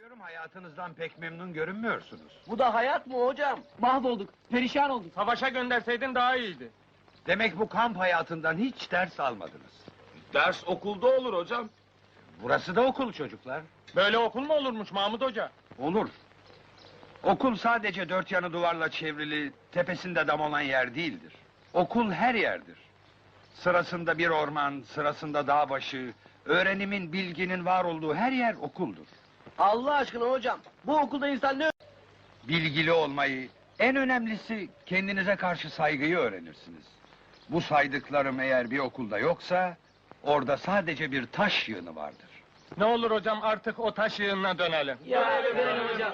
Diyorum hayatınızdan pek memnun görünmüyorsunuz. Bu da hayat mı hocam? Mahvolduk, perişan olduk. Savaşa gönderseydin daha iyiydi. Demek bu kamp hayatından hiç ders almadınız. Ders okulda olur hocam. Burası da okul çocuklar. Böyle okul mu olurmuş Mahmut Hoca? Olur. Okul sadece dört yanı duvarla çevrili, tepesinde dam olan yer değildir. Okul her yerdir. Sırasında bir orman, sırasında dağ başı, öğrenimin, bilginin var olduğu her yer okuldur. Allah aşkına hocam. Bu okulda insan ne Bilgili olmayı, en önemlisi kendinize karşı saygıyı öğrenirsiniz. Bu saydıklarım eğer bir okulda yoksa, orada sadece bir taş yığını vardır. Ne olur hocam artık o taş yığınına dönelim. Ya hocam.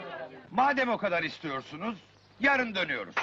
Madem o kadar istiyorsunuz, yarın dönüyoruz.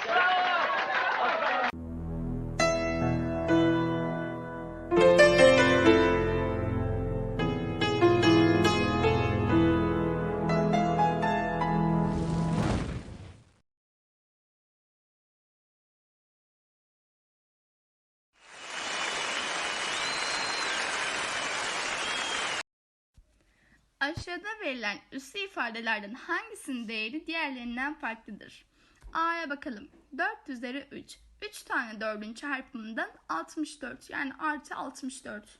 Aşağıda verilen üslü ifadelerden hangisinin değeri diğerlerinden farklıdır? A'ya bakalım. 4 üzeri 3. 3 tane 4'ün çarpımından 64 yani artı 64.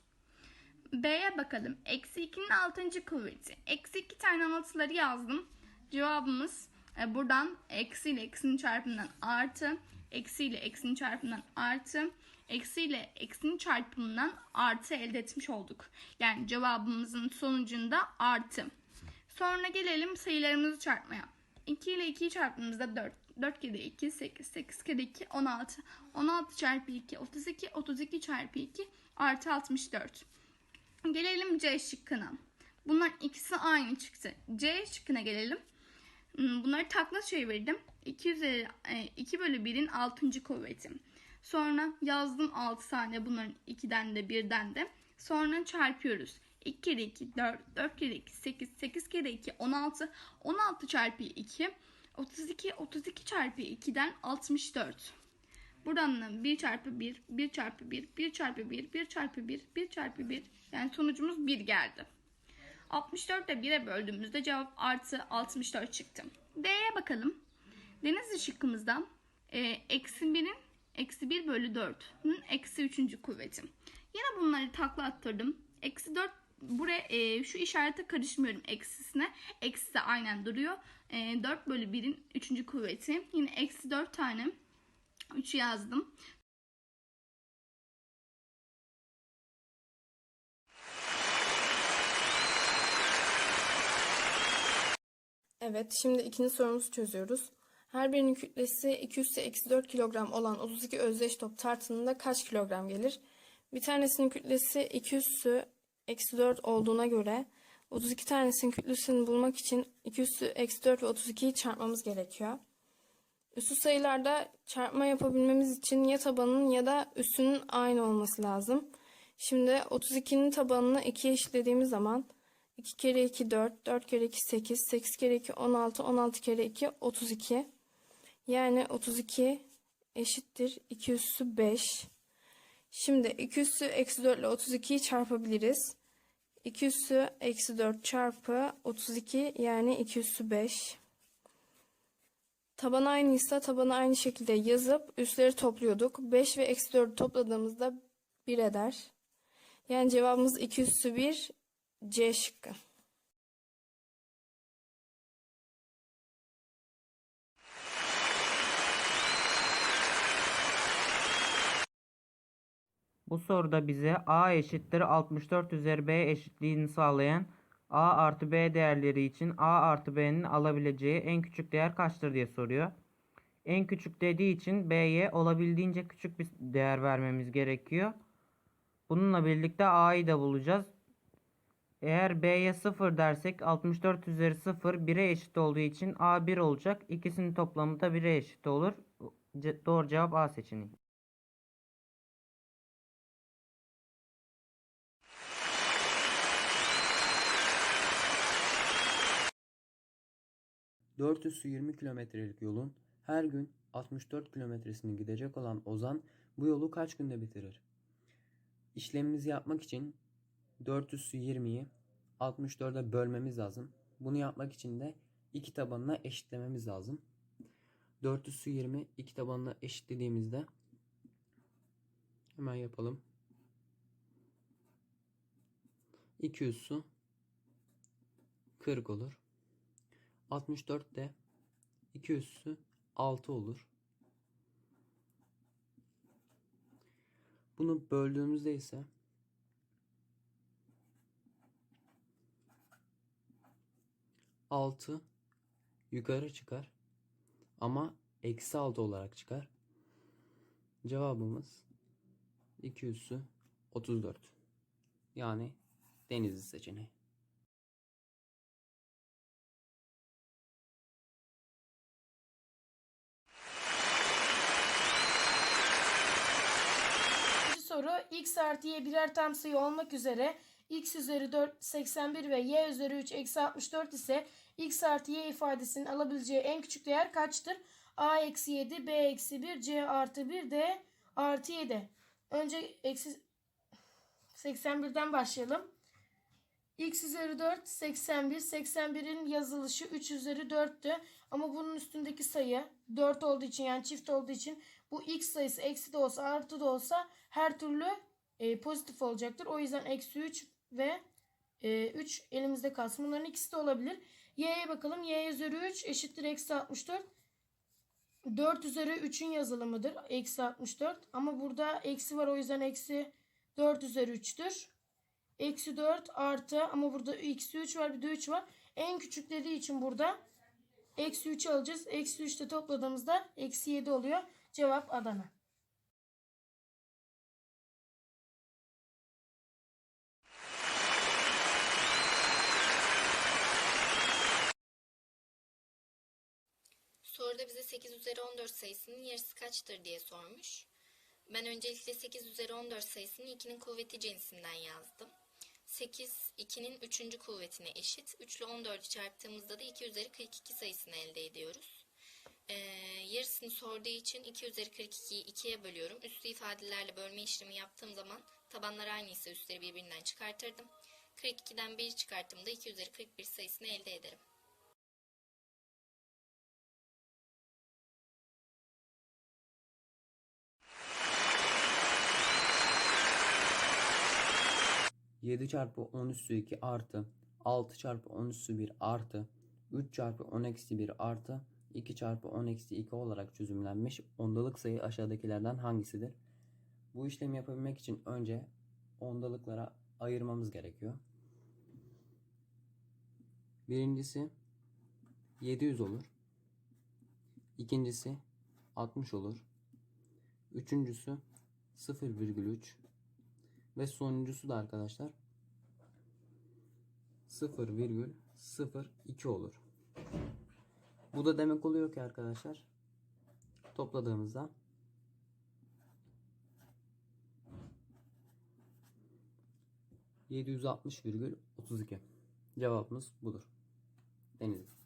B'ye bakalım. Eksi 2'nin 6. kuvveti. Eksi 2 tane 6'ları yazdım. Cevabımız e, buradan eksi ile eksinin çarpımından artı, eksi ile eksinin çarpımından artı, eksi ile eksinin çarpımından artı elde etmiş olduk. Yani cevabımızın sonucunda artı. Sonra gelelim sayılarımızı çarpmaya. 2 ile 2'yi çarptığımızda 4. 4 kere 2 8. 8 kere 2 16. 16 çarpı 2 32. 32 çarpı 2 artı 64. Gelelim C şıkkına. Bunların ikisi aynı çıktı. C şıkkına gelelim. Hmm, Bunları takla çevirdim. 2 üzeri e, 2 bölü 1'in 6. kuvveti. Sonra yazdım 6 tane bunların 2'den de 1'den de. Sonra çarpıyoruz. 2 kere 2 4, 4 kere 2 8, 8 kere 2 16, 16 çarpı 2 32, 32 çarpı 2'den 64. Buradan da 1 çarpı 1, 1 çarpı 1, 1 çarpı 1, 1 çarpı 1, 1 çarpı 1. Yani sonucumuz 1 geldi. 64 ile 1'e böldüğümüzde cevap artı 64 çıktı. D'ye bakalım. Deniz şıkkımızda e, eksi 1'in eksi 1 bölü 4'ün eksi 3. kuvveti. Yine bunları takla attırdım. Eksi 4 buraya e, şu işarete karışmıyorum eksisine. Eksi de aynen duruyor. E, 4 bölü 1'in 3. kuvveti. Yine eksi 4 tane 3 yazdım. Evet, şimdi ikinci sorumuzu çözüyoruz. Her birinin kütlesi 2 üssü eksi 4 kilogram olan 32 özdeş top tartındığında kaç kilogram gelir? Bir tanesinin kütlesi 2 üssü eksi 4 olduğuna göre 32 tanesinin kütlesini bulmak için 2 üssü eksi 4 ve 32'yi çarpmamız gerekiyor. Üssü sayılarda çarpma yapabilmemiz için ya tabanının ya da üssünün aynı olması lazım. Şimdi 32'nin tabanını 2'ye eşitlediğimiz zaman 2 kere 2 4, 4 kere 2 8, 8 kere 2 16, 16 kere 2 32. Yani 32 eşittir 2 üssü 5. Şimdi 2 üssü eksi 4 ile 32'yi çarpabiliriz. 2 üssü eksi 4 çarpı 32 yani 2 üssü 5. Taban aynıysa tabanı aynı şekilde yazıp üsleri topluyorduk. 5 ve eksi 4'ü topladığımızda 1 eder. Yani cevabımız 2 üssü 1 C. Bu soruda bize a eşittir 64 üzeri b eşitliğini sağlayan a artı b değerleri için a artı b'nin alabileceği en küçük değer kaçtır diye soruyor. En küçük dediği için b'ye olabildiğince küçük bir değer vermemiz gerekiyor. Bununla birlikte a'yı da bulacağız. Eğer b'ye 0 dersek 64 üzeri 0 1'e eşit olduğu için a 1 olacak. İkisinin toplamı da 1'e eşit olur. Ce- doğru cevap a seçeneği. Dört üssü 20 kilometrelik yolun her gün 64 kilometresini gidecek olan Ozan bu yolu kaç günde bitirir? İşlemimizi yapmak için 4 üssü 20'yi 64'e bölmemiz lazım. Bunu yapmak için de iki tabanına eşitlememiz lazım. 4 üssü 20 iki tabanına eşitlediğimizde hemen yapalım. 2 üssü 40 olur. 64 de 2 üssü 6 olur. Bunu böldüğümüzde ise altı yukarı çıkar ama eksi 6 olarak çıkar. Cevabımız 2 üssü 34. Yani Denizli seçeneği. Soru x artı y birer tam sayı olmak üzere x üzeri 4 81 ve y üzeri 3 eksi 64 ise x artı y ifadesinin alabileceği en küçük değer kaçtır? a eksi 7 b eksi 1 c artı 1 d artı 7. Önce eksi 81'den başlayalım. x üzeri 4 81 81'in yazılışı 3 üzeri 4'tü ama bunun üstündeki sayı 4 olduğu için yani çift olduğu için bu x sayısı eksi de olsa artı da olsa her türlü e, pozitif olacaktır. O yüzden eksi 3 ve e, 3 elimizde kalsın. Bunların ikisi de olabilir. Y'ye bakalım. Y üzeri 3 eşittir eksi 64. 4 üzeri 3'ün yazılımıdır. Eksi 64. Ama burada eksi var o yüzden eksi 4 üzeri 3'tür. Eksi 4 artı ama burada eksi 3 var bir de 3 var. En küçük dediği için burada eksi 3 alacağız. Eksi 3 de topladığımızda eksi 7 oluyor. Cevap Adana. Soruda bize 8 üzeri 14 sayısının yarısı kaçtır diye sormuş. Ben öncelikle 8 üzeri 14 sayısını 2'nin kuvveti cinsinden yazdım. 8 2'nin 3. kuvvetine eşit. 3 ile 14'ü çarptığımızda da 2 üzeri 42 sayısını elde ediyoruz. Ee, yarısını sorduğu için 2 üzeri 42'yi 2'ye bölüyorum. Üslü ifadelerle bölme işlemi yaptığım zaman tabanlar aynıysa üstleri birbirinden çıkartırdım. 42'den 1 çıkarttığımda 2 üzeri 41 sayısını elde ederim. Yedi çarpı 10 üssü 2 artı 6 çarpı 10 üssü 1 artı 3 çarpı 10 eksi 1 artı 2 çarpı 10 eksi 2 olarak çözümlenmiş ondalık sayı aşağıdakilerden hangisidir? Bu işlemi yapabilmek için önce ondalıklara ayırmamız gerekiyor. Birincisi 700 olur. İkincisi 60 olur. Üçüncüsü 0,3 ve sonuncusu da arkadaşlar 0,02 olur. Bu da demek oluyor ki arkadaşlar topladığımızda %760,32 cevabımız budur. Denizli.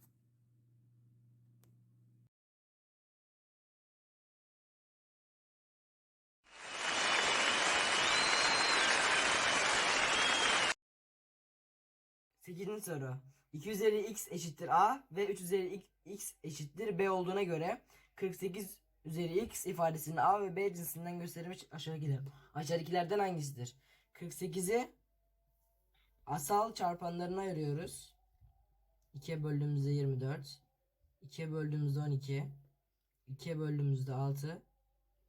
Sekizinci soru. 2 üzeri x eşittir a ve 3 üzeri x eşittir b olduğuna göre 48 üzeri x ifadesinin a ve b cinsinden gösterilmiş aşağıdakiler. Aşağıdakilerden hangisidir? 48'i asal çarpanlarına ayırıyoruz. 2'ye böldüğümüzde 24. 2'ye böldüğümüzde 12. 2'ye böldüğümüzde 6.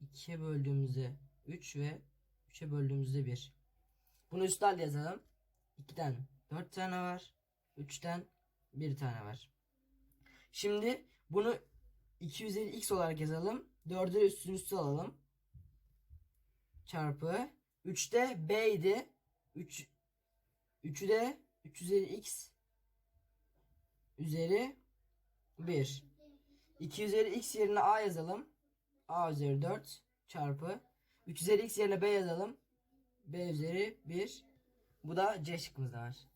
2'ye böldüğümüzde 3 ve 3'e böldüğümüzde 1. Bunu üstel yazalım. 2'den 4 tane var. 3'ten 1 tane var. Şimdi bunu 2 üzeri x olarak yazalım. 4'ü üstün üstü alalım. Çarpı. 3'te b idi. 3 3'ü de 3 üzeri x üzeri 1. 2 üzeri x yerine a yazalım. a üzeri 4 çarpı. 3 üzeri x yerine b yazalım. b üzeri 1. Bu da C şıkkımızda var.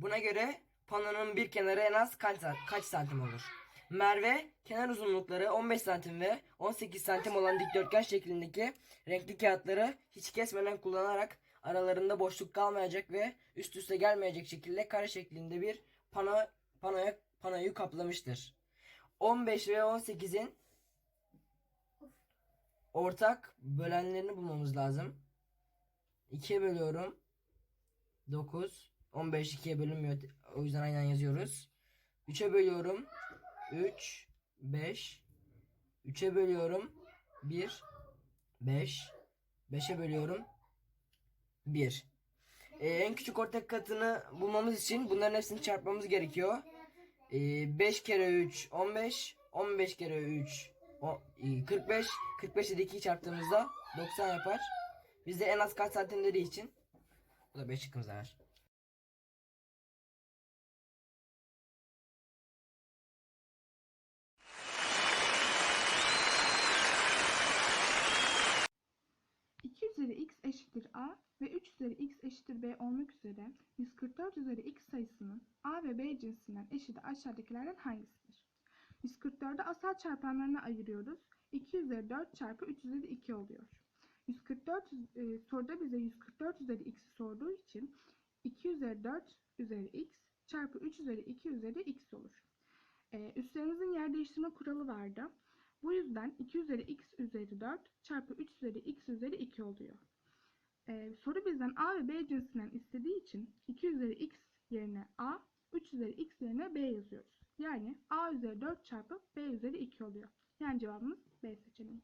Buna göre panonun bir kenarı en az kaç, kaç santim olur? Merve kenar uzunlukları 15 santim ve 18 santim olan dikdörtgen şeklindeki renkli kağıtları hiç kesmeden kullanarak aralarında boşluk kalmayacak ve üst üste gelmeyecek şekilde kare şeklinde bir pano, panoya, panoyu kaplamıştır. 15 ve 18'in ortak bölenlerini bulmamız lazım. 2'ye bölüyorum. 9. 15 2'ye bölünmüyor. O yüzden aynen yazıyoruz. 3'e bölüyorum. 3 5 3'e bölüyorum. 1 5 5'e bölüyorum. 1 Ee, en küçük ortak katını bulmamız için bunların hepsini çarpmamız gerekiyor. Ee, 5 kere 3 15 15 kere 3 o, e, 45 45 ile 2'yi çarptığımızda 90 yapar. Bizde en az kaç santim dediği için bu da 5 şıkkımız var. Üzeri x eşittir a ve 3 üzeri x eşittir b olmak üzere 144 üzeri x sayısının a ve b cinsinden eşiti aşağıdakilerden hangisidir? 144'ü asal çarpanlarına ayırıyoruz. 2 üzeri 4 çarpı 3 üzeri 2 oluyor. 144 e, soruda bize 144 üzeri x'i sorduğu için 2 üzeri 4 üzeri x çarpı 3 üzeri 2 üzeri x olur. E, üstlerimizin yer değiştirme kuralı vardı. Bu yüzden 2 üzeri x üzeri 4 çarpı 3 üzeri x üzeri 2 oluyor. Ee, soru bizden a ve b cinsinden istediği için 2 üzeri x yerine a, 3 üzeri x yerine b yazıyoruz. Yani a üzeri 4 çarpı b üzeri 2 oluyor. Yani cevabımız B seçeneği.